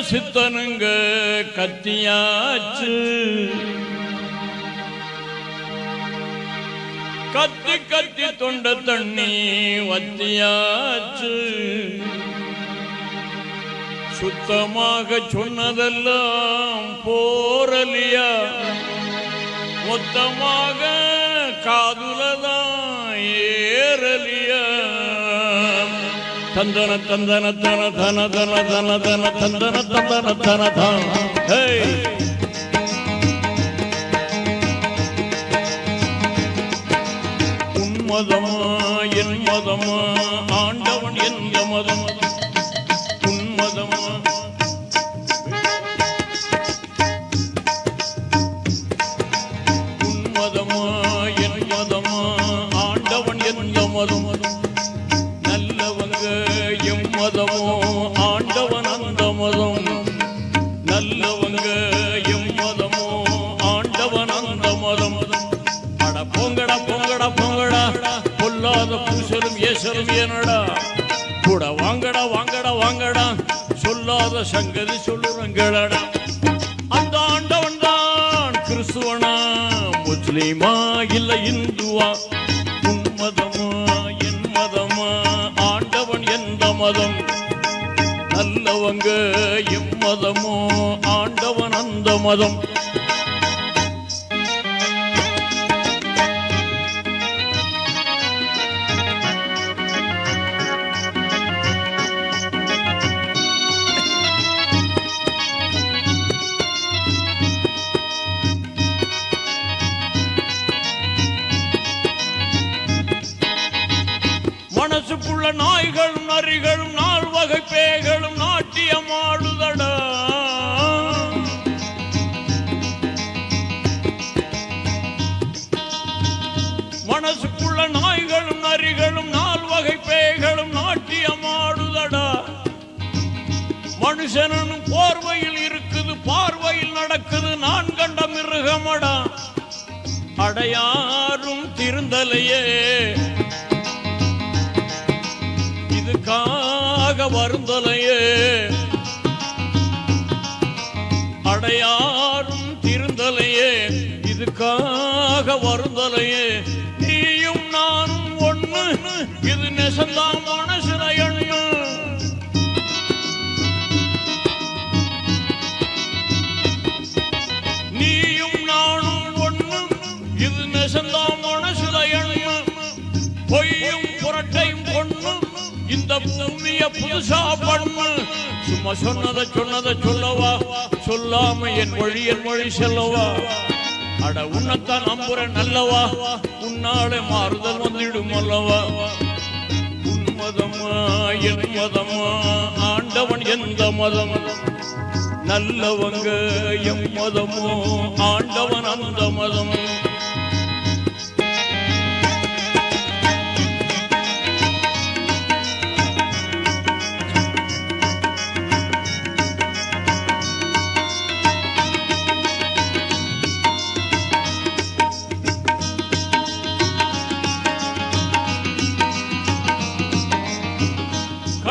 சித்தனுங்க கத்தியாச்சு. கத்தி கத்தி தொண்ட தண்ணி வத்தியாச்சு. சுத்தமாக சொன்னதெல்லாம் போரலியா மொத்தமாக காதுலதான் ஏறலியா? தந்தன தந்தன தன தன தன தன தன தந்தன தந்தன தன தன ஹேய் உன்மதமா என் மதமா ஆண்டவன் எந்த மதம் உன்மதமா உன்மதமா என் மதமா ஆண்டவன் எந்த மதம். பூசலும் கூட வாங்கடா வாங்கடா வாங்கடா. சொல்லாத சங்கதி சொல்லுறங்களடா அந்த ஆண்டவன் தான் கிறிஸ்துவனா? முஸ்லீமா இல்ல இந்துவா? உன் மதமா என் மதமா? ஆண்டவன் எந்த மதம்? நல்லவங்க எம் மதமோ? ஆண்டவன் அந்த மதம். நாய்களும் நரிகளும் நாள் வகை பேய்களும் நாட்டியமாடுதடா மனசுக்குள்ள நாய்களும் நரிகளும் நாள் வகை பேய்களும் நாட்டியமாடுதடா மனுஷனும் போர்வையில் இருக்குது பார்வையில் நடக்குது நான் கண்ட மிருகமடா. அடையாரும் திருந்தலையே. இதுக்காக வருந்தலையே அடையாரும் திருந்தலையே. இதுக்காக வருந்தலையே. நீயும் நானும் ஒண்ணு. இது நெசந்தான் மனசுல எண்ணு. நீயும் நானும் ஒண்ணு. இது நெசந்தான் மனசுல எண்ணு. பொய்யும் புரட்டையும் கொண்டு இந்த பூமிய புதுசா பண்ணு. சும்மா சொன்னதை சொன்னதை சொல்லவா? சொல்லாம என் வழி என் வழி செல்லவா? அட உன்னத்தான் நம்புற நல்லவா உன்னாலே மாறுதல் வந்துடும் அல்லவா? உன் மதமா என் மதமா? ஆண்டவன் எந்த மதம்? நல்லவங்க எம் மதமோ? ஆண்டவன் அந்த மதம்.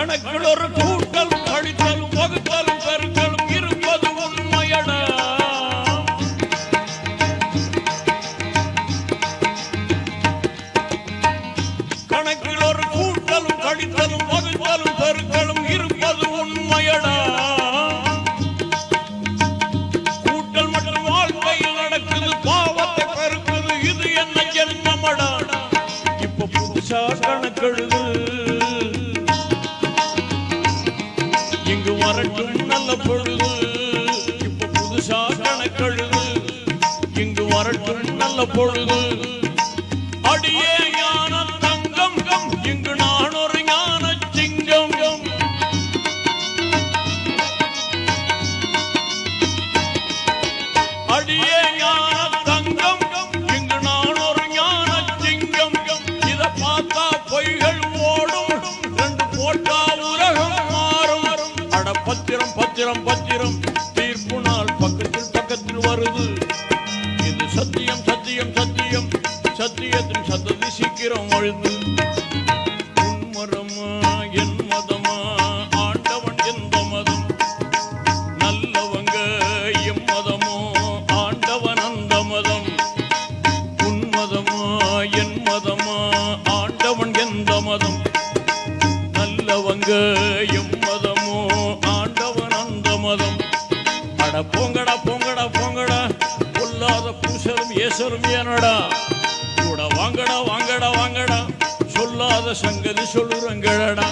கணக்கில் ஒரு வரட்டும் நல்ல பொழுது இப்ப புதுசா கணக்கழுது இங்கு வரட்டும் நல்ல பொழுது. அடியே ஞான தங்கம் இங்கு நான் ஒரு ஞான சிங்கம். அடியே பத்திரம் பத்திரம் பத்திரம். தீர்ப்பு நாள் பக்கத்தில் பக்கத்தில் வருது. இது சத்தியம் சத்தியம் சத்தியம். சத்தியத்தின் சத்ததி சீக்கிரம் அழுது போங்கடா போங்கடா. பொல்லாத பூசலும் ஏசரும் ஏனடா. கூட வாங்கடா வாங்கடா வாங்கடா. சொல்லாத சங்கதி சொல்லுறங்கடா